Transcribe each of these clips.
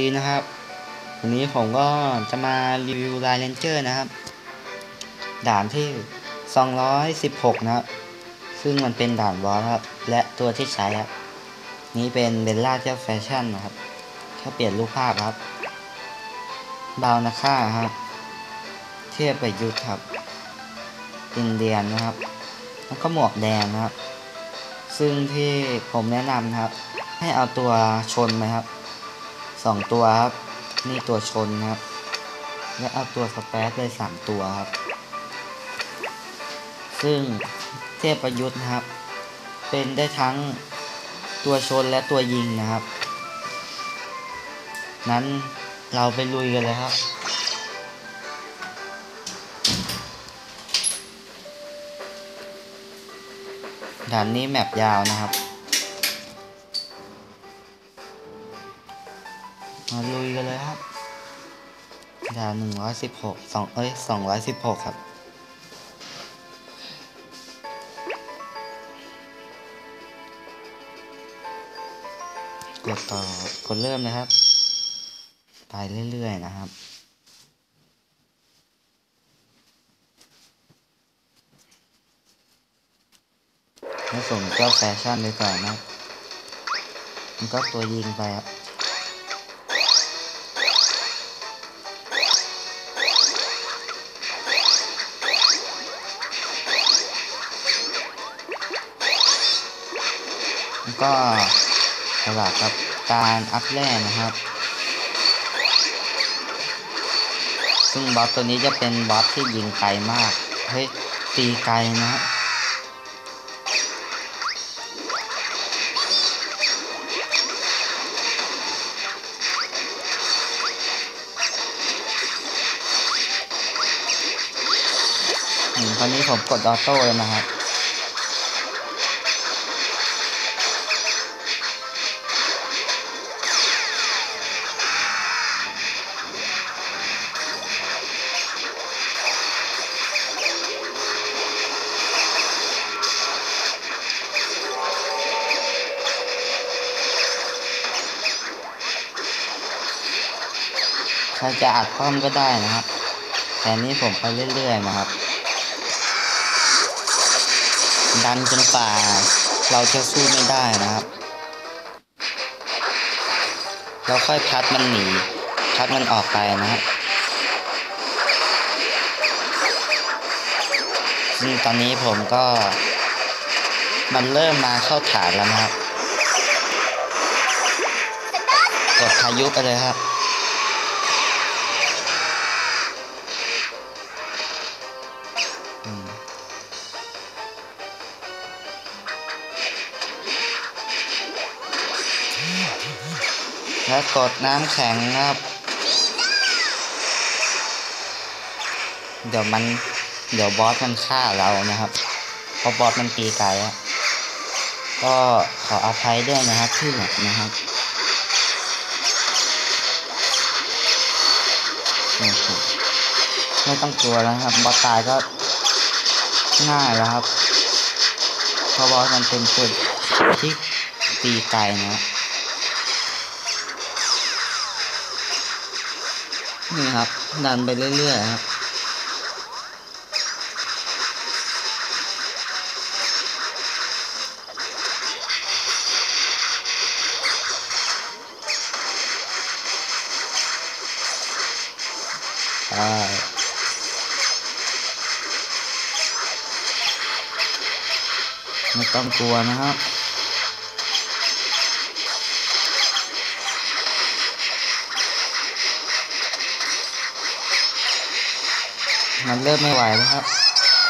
ดีนะครับ วันนี้ผมก็จะมารีวิวไลน์เลนเจอร์นะครับ ด่านที่ 216 นะครับ ซึ่งมันเป็นด่านบอสครับ และตัวที่ใช้ครับ นี้เป็นเบลล่าเจ้าแฟชั่นนะครับแค่เปลี่ยนรูปภาพครับ บาวนาค่าครับ เทียบไปยุทธครับ อินเดียนนะครับ แล้วก็หมวกแดงนะครับ ซึ่งที่ผมแนะนำนะครับ ให้เอาตัวชนนะครับ สองตัวครับ นี่ตัวชนนะครับ และเอาตัวสเปซเลยสามตัวครับ ซึ่งเทพประยุทธ์นะครับ เป็นได้ทั้งตัวชนและตัวยิงนะครับ นั้นเราไปลุยกันเลยครับด่านนี้แมปยาวนะครับ มาลุยกันเลยครับดานหนึ่งร้อยสิบหกสองเอ้ยสองร้อยสิบหกครับกดต่อกดเริ่มนะครับ ไปเรื่อยๆนะครับให้ส่งเจ้าแฟชั่นไปก่อนนะมันก็ตัวยิงไปครับ ก็สลับกับการอัพแร่นะครับ ซึ่งบอสตัวนี้จะเป็นบอสที่ยิงไกลมากเฮ้ยตีไกลนะครับตอนนี้ผมกดออโต้เลยนะครับ ใครจะอัดพร้อมก็ได้นะครับ แต่นี้ผมไปเรื่อยๆนะครับ ดันจนป่า เราจะสู้ไม่ได้นะครับ เราค่อยพัดมันหนี พัดมันออกไปนะครับซึ่งตอนนี้ผมก็ มันเริ่มมาเข้าฐานแล้วนะครับ กดพายุไปเลยครับ แล้วกดน้ำแข็งครับ เดี๋ยวมัน เดี๋ยวบอสมันฆ่าเรานะครับ เพราะบอสมันตีไกลอะก็ขออภัยด้วยนะครับที่หนักนะครับไม่ต้องกลัวแล้วครับ บอสตายก็ง่ายแล้วครับเพราะบอสมันเป็นตัวที่ตีไกลนะ นี่ครับ ดันไปเรื่อยๆครับใช่ไม่ต้องกลัวนะครับ มันเริ่มไม่ไหวแล้วครับ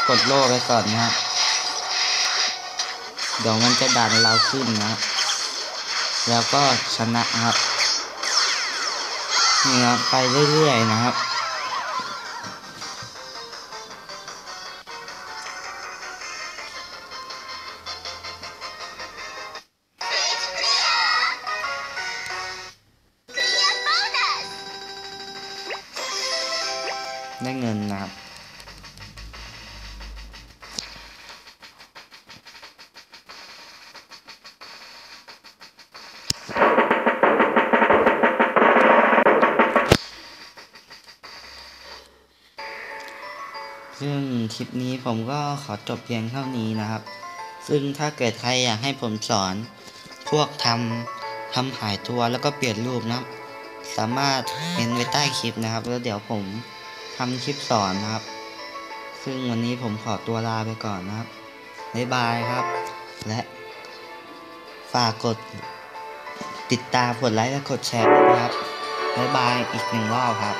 กดโล่ไปก่อนนะครับเดี๋ยวมันจะดันเราขึ้นนะแล้วก็ชนะครับนี่ครับไปเรื่อยๆนะครับ ได้เงินนะครับ คลิปนี้ผมก็ขอจบเพียงเท่านี้นะครับ ซึ่งถ้าเกิดใครอยากให้ผมสอนพวกทำทำหายตัวแล้วก็เปลี่ยนรูปนะครับ สามารถเม้นไว้ใต้คลิปนะครับ แล้วเดี๋ยวผมทำคลิปสอนนะครับ ซึ่งวันนี้ผมขอตัวลาไปก่อนนะครับบ๊ายบายครับ และฝากกดติดตามกดไลค์และกดแชร์ด้วยนะครับบ๊ายบายอีกหนึ่งรอบครับ